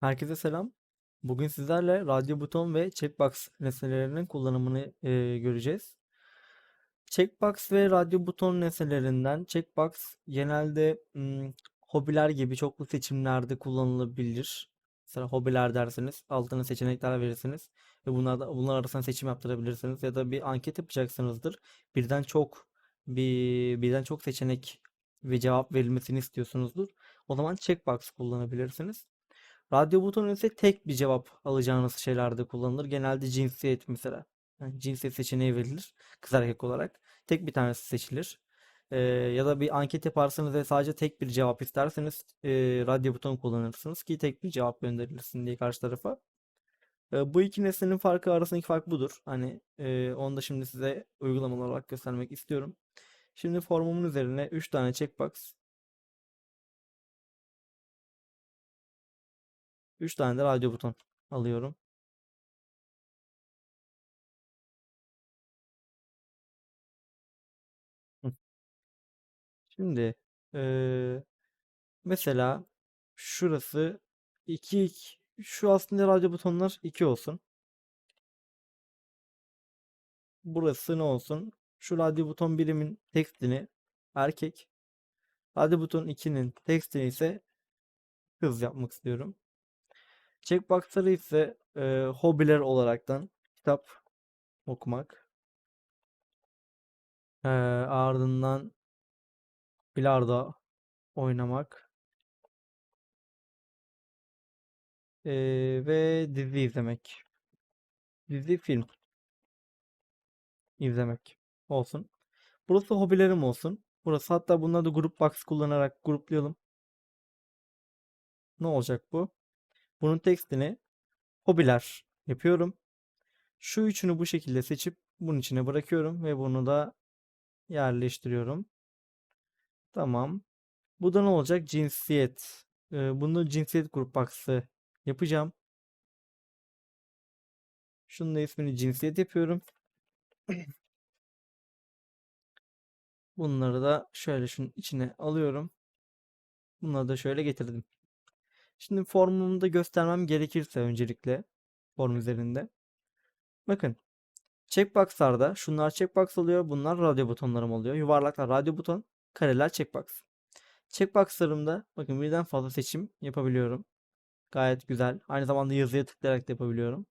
Herkese selam. Bugün sizlerle radyo buton ve checkbox nesnelerinin kullanımını e, göreceğiz. Checkbox ve radyo buton nesnelerinden checkbox genelde hmm, hobiler gibi çoklu seçimlerde kullanılabilir. Mesela hobiler derseniz altına seçenekler verirsiniz ve bunlar bunlar arasında seçim yaptırabilirsiniz ya da bir anket yapacaksınızdır. Birden çok bir birden çok seçenek ve cevap verilmesini istiyorsunuzdur. O zaman checkbox kullanabilirsiniz. Radyo butonu ise tek bir cevap alacağınız şeylerde kullanılır. Genelde cinsiyet mesela. Yani cinsiyet seçeneği verilir. Kız erkek olarak. Tek bir tanesi seçilir. Ee, ya da bir anket yaparsanız ve sadece tek bir cevap isterseniz e, radyo butonu kullanırsınız ki tek bir cevap gönderilsin diye karşı tarafa. Ee, bu iki nesnenin farkı arasındaki fark budur. Hani e, onu da şimdi size uygulamalı olarak göstermek istiyorum. Şimdi formumun üzerine 3 tane checkbox 3 tane de radyo buton alıyorum. Şimdi eee, mesela şurası 2 şu aslında radyo butonlar 2 olsun. Burası ne olsun? Şu radyo buton birimin tekstini erkek. Radyo buton 2'nin tekstini ise kız yapmak istiyorum. Checkbox'ları ise eee, hobiler olaraktan kitap okumak. Eee, ardından bilardo oynamak. Eee, ve dizi izlemek. Dizi film izlemek olsun. Burası hobilerim olsun. Burası hatta bunları da grup box kullanarak gruplayalım. Ne olacak bu? Bunun tekstini hobiler yapıyorum. Şu üçünü bu şekilde seçip bunun içine bırakıyorum ve bunu da yerleştiriyorum. Tamam. Bu da ne olacak? Cinsiyet. Ee, bunu cinsiyet grup box'ı yapacağım. Şunun da ismini cinsiyet yapıyorum. Bunları da şöyle şunun içine alıyorum. Bunları da şöyle getirdim. Şimdi formumumu da göstermem gerekirse öncelikle form üzerinde. Bakın checkbox'larda şunlar checkbox oluyor. Bunlar radyo butonlarım oluyor. Yuvarlaklar radyo buton, kareler checkbox. Checkbox'larımda bakın birden fazla seçim yapabiliyorum. Gayet güzel. Aynı zamanda yazıya tıklayarak da yapabiliyorum.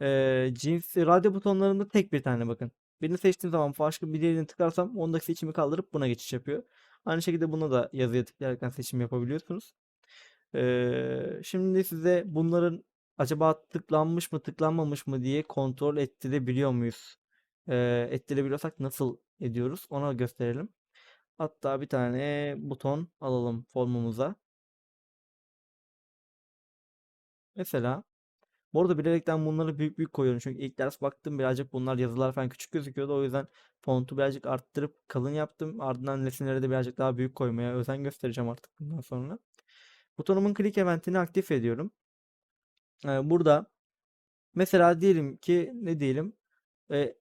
Ee, cins radyo butonlarında tek bir tane bakın. Birini seçtiğim zaman başka bir diğerini tıklarsam ondaki seçimi kaldırıp buna geçiş yapıyor. Aynı şekilde buna da yazıya tıklayarak seçim yapabiliyorsunuz. Şimdi size bunların acaba tıklanmış mı tıklanmamış mı diye kontrol ettirebiliyor muyuz? Ee, ettirebiliyorsak nasıl ediyoruz? Ona gösterelim. Hatta bir tane buton alalım formumuza. Mesela bu arada bilerekten bunları büyük büyük koyuyorum. Çünkü ilk ders baktım birazcık bunlar yazılar falan küçük gözüküyordu. O yüzden fontu birazcık arttırıp kalın yaptım. Ardından resimleri de birazcık daha büyük koymaya özen göstereceğim artık bundan sonra. Butonumun click eventini aktif ediyorum. Ee, burada mesela diyelim ki ne diyelim e,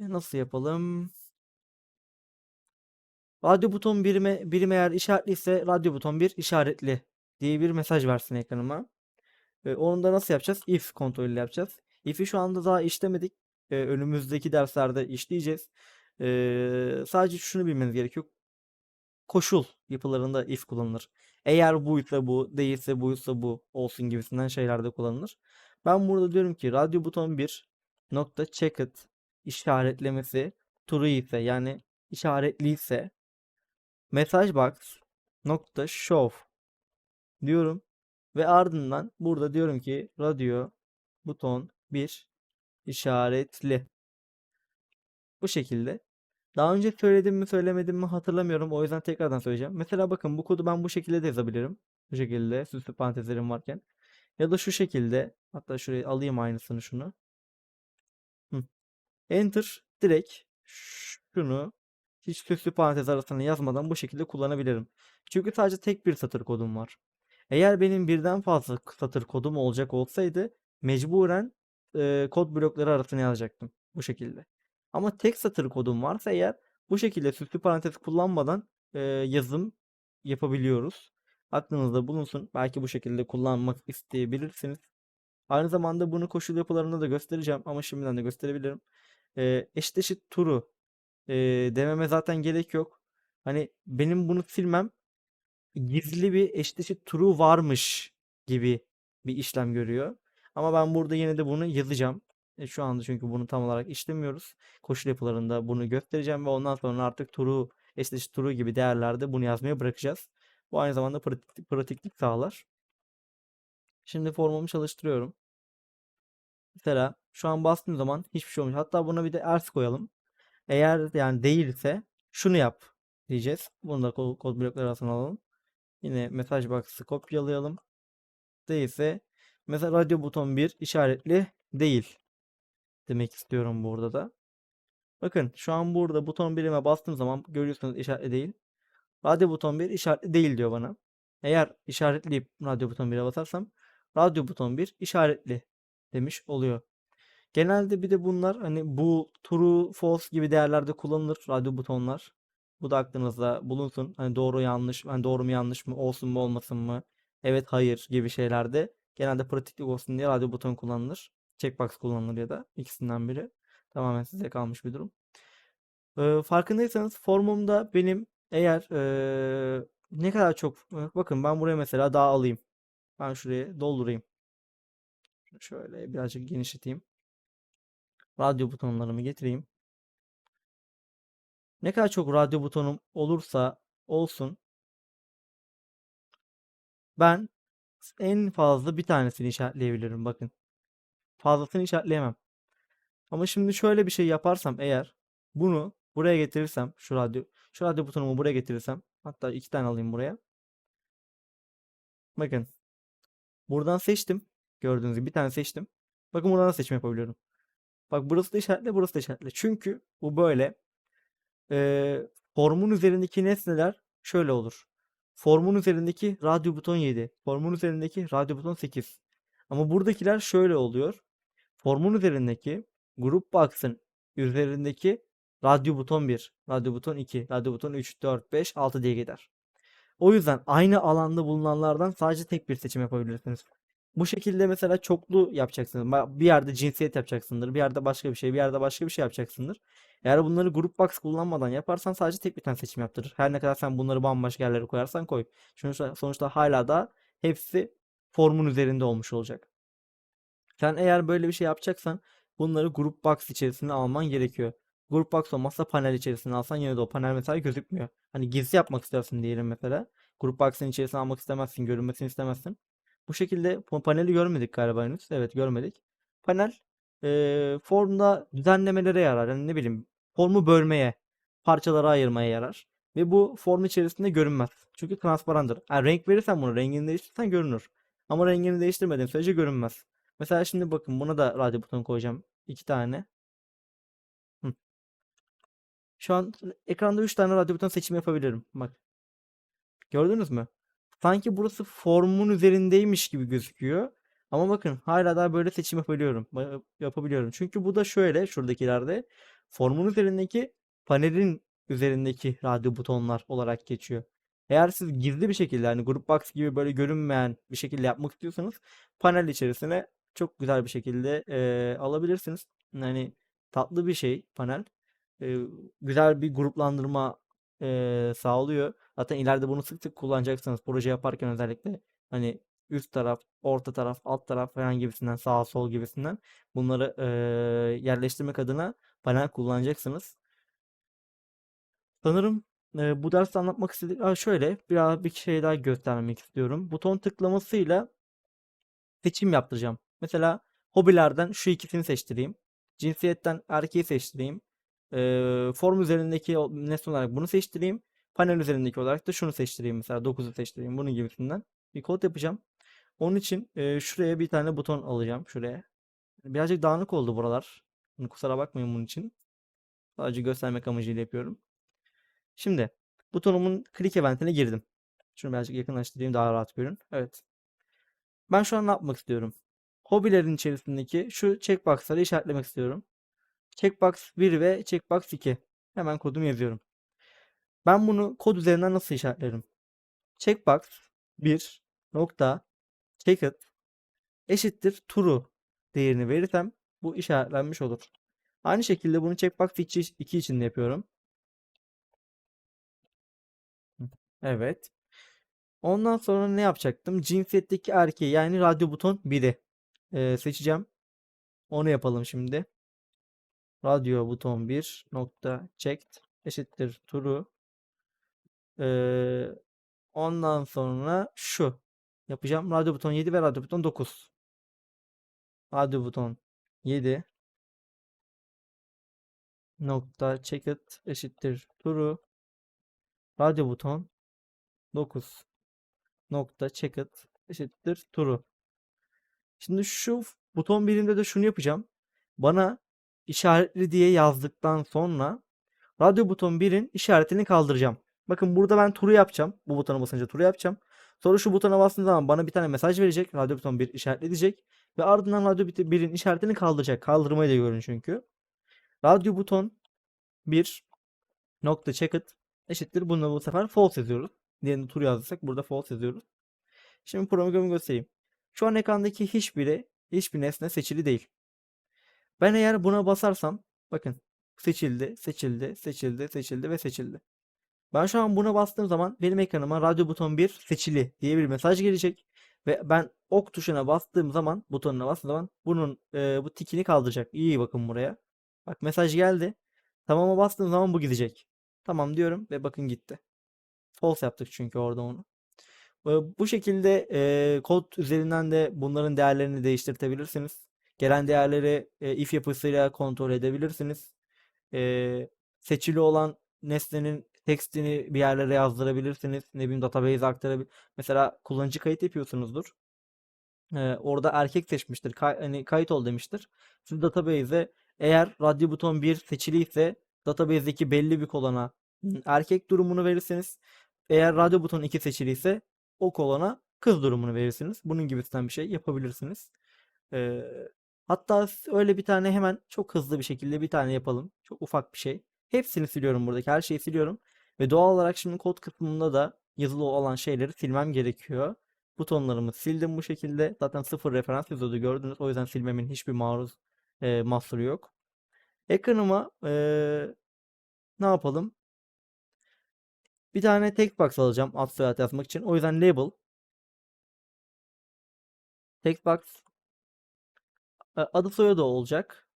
nasıl yapalım? Radyo buton birime, birim eğer işaretliyse radyo buton bir işaretli diye bir mesaj versin ekranıma. E, onu da nasıl yapacağız? If kontrolüyle yapacağız. If'i şu anda daha işlemedik. E, önümüzdeki derslerde işleyeceğiz. E, sadece şunu bilmeniz gerekiyor. Koşul yapılarında if kullanılır. Eğer buysa bu, değilse buysa bu olsun gibisinden şeylerde kullanılır. Ben burada diyorum ki radyo buton 1 nokta checked işaretlemesi true ise yani işaretliyse mesaj box nokta show diyorum ve ardından burada diyorum ki radyo buton 1 işaretli. Bu şekilde. Daha önce söyledim mi söylemedim mi hatırlamıyorum. O yüzden tekrardan söyleyeceğim. Mesela bakın bu kodu ben bu şekilde de yazabilirim. Bu şekilde süslü parantezlerim varken. Ya da şu şekilde. Hatta şuraya alayım aynısını şunu. Enter direkt şunu hiç süslü parantez arasına yazmadan bu şekilde kullanabilirim. Çünkü sadece tek bir satır kodum var. Eğer benim birden fazla satır kodum olacak olsaydı mecburen e, kod blokları arasına yazacaktım. Bu şekilde. Ama tek satır kodum varsa eğer bu şekilde süslü parantez kullanmadan e, yazım yapabiliyoruz. Aklınızda bulunsun. Belki bu şekilde kullanmak isteyebilirsiniz. Aynı zamanda bunu koşul yapılarında da göstereceğim ama şimdiden de gösterebilirim. Ee, eşit eşit turu e, dememe zaten gerek yok. Hani benim bunu silmem gizli bir eşit eşit turu varmış gibi bir işlem görüyor. Ama ben burada yine de bunu yazacağım. E, şu anda çünkü bunu tam olarak işlemiyoruz. Koşul yapılarında bunu göstereceğim ve ondan sonra artık turu, eşit turu gibi değerlerde bunu yazmaya bırakacağız. Bu aynı zamanda pratik, pratiklik sağlar. Şimdi formumu çalıştırıyorum. Mesela şu an bastığım zaman hiçbir şey olmuş. Hatta buna bir de else koyalım. Eğer yani değilse şunu yap diyeceğiz. Bunu da kod, kod blokları arasına alalım. Yine mesaj box'ı kopyalayalım. Değilse mesela radyo buton 1 işaretli değil demek istiyorum burada da. Bakın şu an burada buton birime bastığım zaman görüyorsunuz işaretli değil. Radyo buton 1 işaretli değil diyor bana. Eğer işaretleyip radyo buton 1'e basarsam radyo buton 1 işaretli demiş oluyor. Genelde bir de bunlar hani bu true false gibi değerlerde kullanılır radyo butonlar. Bu da aklınızda bulunsun. Hani doğru yanlış, hani doğru mu yanlış mı, olsun mu olmasın mı, evet hayır gibi şeylerde genelde pratiklik olsun diye radyo buton kullanılır. Checkbox kullanılır ya da ikisinden biri. Tamamen size kalmış bir durum. Farkındaysanız formumda benim eğer ne kadar çok bakın ben buraya mesela daha alayım. Ben şuraya doldurayım. Şöyle birazcık genişleteyim. Radyo butonlarımı getireyim. Ne kadar çok radyo butonum olursa olsun ben en fazla bir tanesini işaretleyebilirim bakın. Fazlasını işaretleyemem. Ama şimdi şöyle bir şey yaparsam eğer bunu buraya getirirsem şu radyo şu radyo butonumu buraya getirirsem hatta iki tane alayım buraya. Bakın. Buradan seçtim. Gördüğünüz gibi bir tane seçtim. Bakın buradan seçim yapabiliyorum. Bak burası da işaretli, burası da işaretli. Çünkü bu böyle e, formun üzerindeki nesneler şöyle olur. Formun üzerindeki radyo buton 7. Formun üzerindeki radyo buton 8. Ama buradakiler şöyle oluyor. Formun üzerindeki grup box'ın üzerindeki radyo buton 1, radyo buton 2, radyo buton 3, 4, 5, 6 diye gider. O yüzden aynı alanda bulunanlardan sadece tek bir seçim yapabilirsiniz. Bu şekilde mesela çoklu yapacaksınız. Bir yerde cinsiyet yapacaksındır. Bir yerde başka bir şey. Bir yerde başka bir şey yapacaksındır. Eğer bunları grup box kullanmadan yaparsan sadece tek bir tane seçim yaptırır. Her ne kadar sen bunları bambaşka yerlere koyarsan koy. Sonuçta, sonuçta hala da hepsi formun üzerinde olmuş olacak. Sen eğer böyle bir şey yapacaksan bunları grup box içerisine alman gerekiyor. Grup box olmazsa panel içerisine alsan yine de o panel mesela gözükmüyor. Hani gizli yapmak istersin diyelim mesela. Grup box'ın içerisine almak istemezsin, görünmesini istemezsin. Bu şekilde paneli görmedik galiba henüz. Evet görmedik. Panel e, formda düzenlemelere yarar. Yani ne bileyim formu bölmeye, parçalara ayırmaya yarar. Ve bu form içerisinde görünmez. Çünkü transparandır. Yani renk verirsen bunu rengini değiştirirsen görünür. Ama rengini değiştirmediğin sürece görünmez. Mesela şimdi bakın buna da radyo butonu koyacağım. iki tane. Hı. Şu an ekranda 3 tane radyo butonu seçimi yapabilirim. Bak. Gördünüz mü? Sanki burası formun üzerindeymiş gibi gözüküyor. Ama bakın hala daha böyle seçim yapabiliyorum. Yapabiliyorum. Çünkü bu da şöyle şuradakilerde formun üzerindeki panelin üzerindeki radyo butonlar olarak geçiyor. Eğer siz gizli bir şekilde hani grup box gibi böyle görünmeyen bir şekilde yapmak istiyorsanız panel içerisine çok güzel bir şekilde e, alabilirsiniz. Yani tatlı bir şey panel. E, güzel bir gruplandırma e, sağlıyor. Zaten ileride bunu sık sık kullanacaksınız proje yaparken özellikle hani üst taraf, orta taraf, alt taraf falan gibisinden sağ sol gibisinden bunları e, yerleştirmek adına panel kullanacaksınız. Sanırım e, bu derste anlatmak istedik. Aa, şöyle biraz bir şey daha göstermek istiyorum. Buton tıklamasıyla seçim yaptıracağım. Mesela hobilerden şu ikisini seçtireyim. Cinsiyetten erkeği seçtireyim. E, form üzerindeki nesne olarak bunu seçtireyim. Panel üzerindeki olarak da şunu seçtireyim. Mesela 9'u seçtireyim. Bunun gibisinden bir kod yapacağım. Onun için e, şuraya bir tane buton alacağım. Şuraya. Birazcık dağınık oldu buralar. Kusura bakmayın bunun için. Sadece göstermek amacıyla yapıyorum. Şimdi butonumun click eventine girdim. Şunu birazcık yakınlaştırayım daha rahat görün. Evet. Ben şu an ne yapmak istiyorum? Hobilerin içerisindeki şu checkbox'ları işaretlemek istiyorum. Checkbox 1 ve checkbox 2. Hemen kodumu yazıyorum. Ben bunu kod üzerinden nasıl işaretlerim? Checkbox 1 nokta checkered eşittir true değerini verirsem bu işaretlenmiş olur. Aynı şekilde bunu checkbox 2 2 için de yapıyorum. Evet. Ondan sonra ne yapacaktım? Cinsiyetteki erkeği yani radyo buton 1'i e, seçeceğim. Onu yapalım şimdi. Radyo buton 1 nokta checked eşittir true. Ee, ondan sonra şu yapacağım. Radyo buton 7 ve radyo buton 9. Radyo buton 7 nokta checked eşittir true. Radyo buton 9 nokta checked eşittir true. Şimdi şu buton birinde de şunu yapacağım. Bana işaretli diye yazdıktan sonra radyo buton 1'in işaretini kaldıracağım. Bakın burada ben turu yapacağım. Bu butona basınca turu yapacağım. Sonra şu butona bastığım zaman bana bir tane mesaj verecek. Radyo buton 1 işaretleyecek. Ve ardından radyo 1'in işaretini kaldıracak. Kaldırmayı da görün çünkü. Radyo buton 1 nokta checked eşittir. Bunu bu sefer false yazıyoruz. Diğerinde tur yazdıysak burada false yazıyoruz. Şimdi programı göstereyim. Şu an ekrandaki hiçbiri, hiçbir nesne seçili değil. Ben eğer buna basarsam, bakın seçildi, seçildi, seçildi, seçildi ve seçildi. Ben şu an buna bastığım zaman benim ekranıma radyo buton 1 seçili diye bir mesaj gelecek. Ve ben ok tuşuna bastığım zaman, butonuna bastığım zaman bunun e, bu tikini kaldıracak. İyi bakın buraya. Bak mesaj geldi. Tamama bastığım zaman bu gidecek. Tamam diyorum ve bakın gitti. False yaptık çünkü orada onu. Bu şekilde e, kod üzerinden de bunların değerlerini değiştirtebilirsiniz. Gelen değerleri e, if yapısıyla kontrol edebilirsiniz. E, seçili olan nesnenin tekstini bir yerlere yazdırabilirsiniz. Ne bileyim database aktarabilir. Mesela kullanıcı kayıt yapıyorsunuzdur. E, orada erkek seçmiştir. Kay, hani kayıt ol demiştir. Siz database'e eğer radyo buton 1 seçiliyse database'deki belli bir kolona erkek durumunu verirseniz eğer radyo buton 2 seçiliyse o kolona kız durumunu verirsiniz. Bunun gibisinden bir şey yapabilirsiniz. Ee, hatta öyle bir tane hemen çok hızlı bir şekilde bir tane yapalım. Çok ufak bir şey. Hepsini siliyorum buradaki her şeyi siliyorum. Ve doğal olarak şimdi kod kısmında da yazılı olan şeyleri silmem gerekiyor. Butonlarımı sildim bu şekilde. Zaten sıfır referans yazıyordu gördünüz. O yüzden silmemin hiçbir maruz e, mahsuru yok. Ekranıma e, ne yapalım? Bir tane text box alacağım ad soyad yazmak için. O yüzden label text box e, adı soyadı olacak.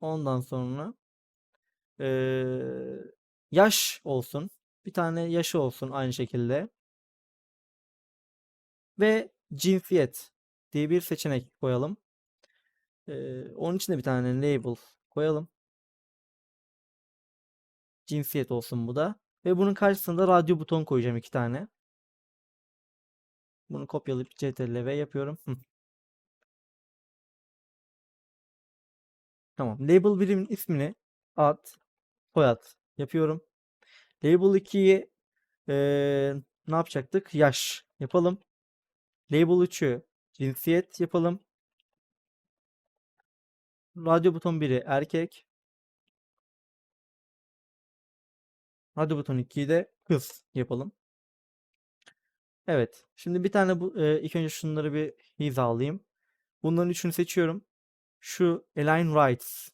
Ondan sonra ee, yaş olsun. Bir tane yaşı olsun aynı şekilde. Ve cinsiyet diye bir seçenek koyalım. Ee, onun için de bir tane label koyalım. Cinsiyet olsun bu da. Ve bunun karşısında radyo buton koyacağım iki tane. Bunu kopyalayıp CTRL V yapıyorum. Tamam. Label birimin ismini ad, soyad yapıyorum. Label 2'yi ee, ne yapacaktık? Yaş yapalım. Label 3'ü cinsiyet yapalım. Radyo buton 1'i erkek. Radyo buton 2'yi de kız yapalım. Evet. Şimdi bir tane bu e, ilk önce şunları bir hizalayayım. Bunların üçünü seçiyorum. Şu align rights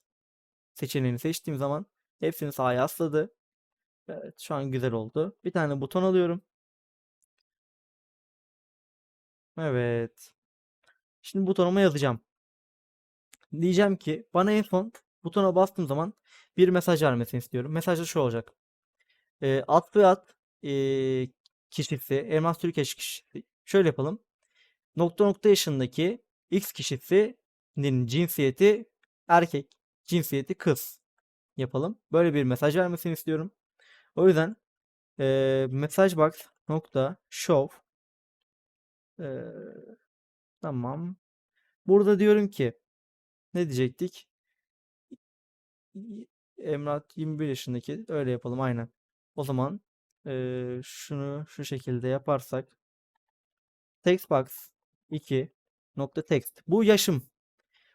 seçeneğini seçtiğim zaman hepsini sağa yasladı. Evet, şu an güzel oldu. Bir tane buton alıyorum. Evet. Şimdi butonuma yazacağım. Diyeceğim ki bana en son butona bastığım zaman bir mesaj vermesini istiyorum. Mesaj da şu olacak. E, at ve at e, kişisi, Elmas Türkeş kişisi. Şöyle yapalım. Nokta nokta yaşındaki X kişisinin cinsiyeti erkek, cinsiyeti kız yapalım. Böyle bir mesaj vermesini istiyorum. O yüzden e, mesaj nokta show e, tamam. Burada diyorum ki ne diyecektik? Emrah 21 yaşındaki öyle yapalım aynen. O zaman e, şunu şu şekilde yaparsak text box 2 nokta text. Bu yaşım.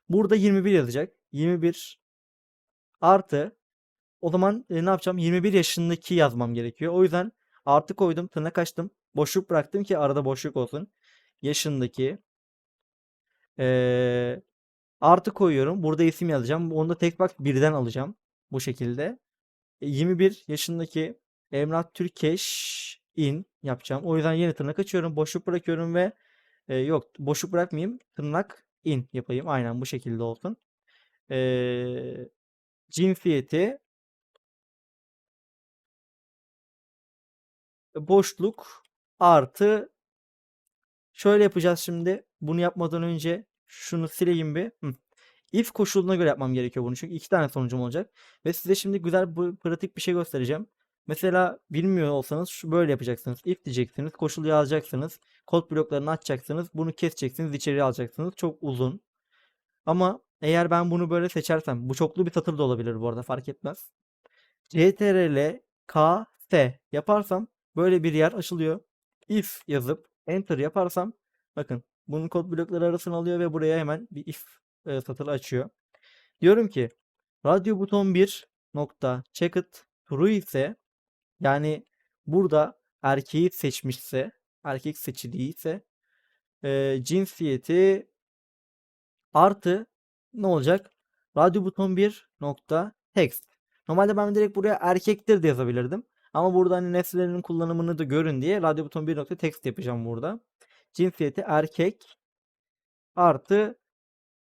Burada 21 yazacak. 21 artı o zaman e, ne yapacağım? 21 yaşındaki yazmam gerekiyor. O yüzden artı koydum, tırnak açtım. Boşluk bıraktım ki arada boşluk olsun. Yaşındaki ee, artı koyuyorum. Burada isim yazacağım. Onu da tek box birden alacağım. Bu şekilde. E, 21 yaşındaki Emrah Türkeş in yapacağım. O yüzden yeni tırnak açıyorum. Boşluk bırakıyorum ve e, yok boşluk bırakmayayım. Tırnak in yapayım. Aynen bu şekilde olsun. E, cinsiyeti boşluk artı şöyle yapacağız şimdi. Bunu yapmadan önce şunu sileyim bir. Hı. If koşuluna göre yapmam gerekiyor bunu. Çünkü iki tane sonucum olacak. Ve size şimdi güzel bu pratik bir şey göstereceğim. Mesela bilmiyor olsanız şu böyle yapacaksınız. If diyeceksiniz. Koşulu yazacaksınız. Kod bloklarını açacaksınız. Bunu keseceksiniz. içeriye alacaksınız. Çok uzun. Ama eğer ben bunu böyle seçersem. Bu çoklu bir satır da olabilir bu arada fark etmez. CTRL K F yaparsam böyle bir yer açılıyor. If yazıp enter yaparsam bakın bunun kod blokları arasını alıyor ve buraya hemen bir if e, satırı açıyor. Diyorum ki radyo buton 1 nokta checked true ise yani burada erkeği seçmişse erkek seçiliyse e, cinsiyeti artı ne olacak? Radyo buton 1 nokta text. Normalde ben direkt buraya erkektir de yazabilirdim. Ama burada hani nesnelerinin kullanımını da görün diye radyo buton 1 nokta text yapacağım burada. Cinsiyeti erkek artı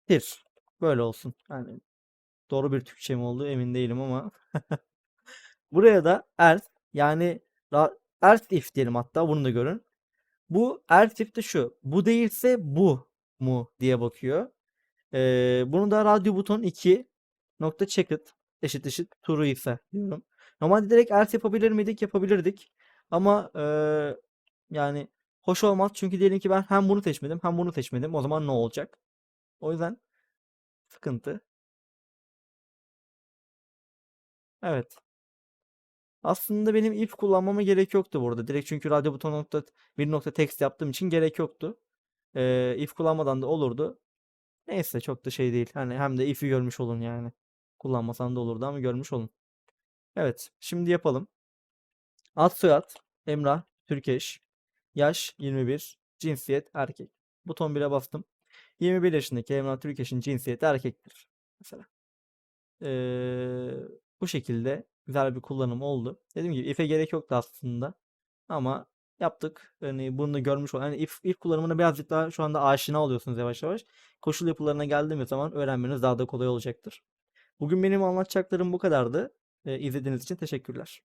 tir. Böyle olsun. Yani doğru bir Türkçe mi oldu emin değilim ama. Buraya da else yani else if diyelim hatta bunu da görün. Bu else if de şu. Bu değilse bu mu diye bakıyor. Ee, bunu da radyo buton 2 nokta checked eşit eşit true ise diyorum. Normalde direkt else yapabilir miydik? Yapabilirdik. Ama eee, yani hoş olmaz. Çünkü diyelim ki ben hem bunu seçmedim hem bunu seçmedim. O zaman ne olacak? O yüzden sıkıntı. Evet. Aslında benim if kullanmama gerek yoktu burada. Direkt çünkü radyo buton nokta bir nokta text yaptığım için gerek yoktu. Ee, if kullanmadan da olurdu. Neyse çok da şey değil. Hani hem de if'i görmüş olun yani. Kullanmasan da olurdu ama görmüş olun. Evet. Şimdi yapalım. Ad soyad Emrah Türkeş. Yaş 21. Cinsiyet erkek. Buton 1'e bastım. 21 yaşındaki Emrah Türkeş'in cinsiyeti erkektir. Mesela. Ee, bu şekilde güzel bir kullanım oldu. Dediğim gibi if'e gerek yoktu aslında. Ama yaptık. Yani bunu da görmüş olan. Yani if, if kullanımına birazcık daha şu anda aşina oluyorsunuz yavaş yavaş. Koşul yapılarına geldiğimiz zaman öğrenmeniz daha da kolay olacaktır. Bugün benim anlatacaklarım bu kadardı. Ee, izlediğiniz için teşekkürler.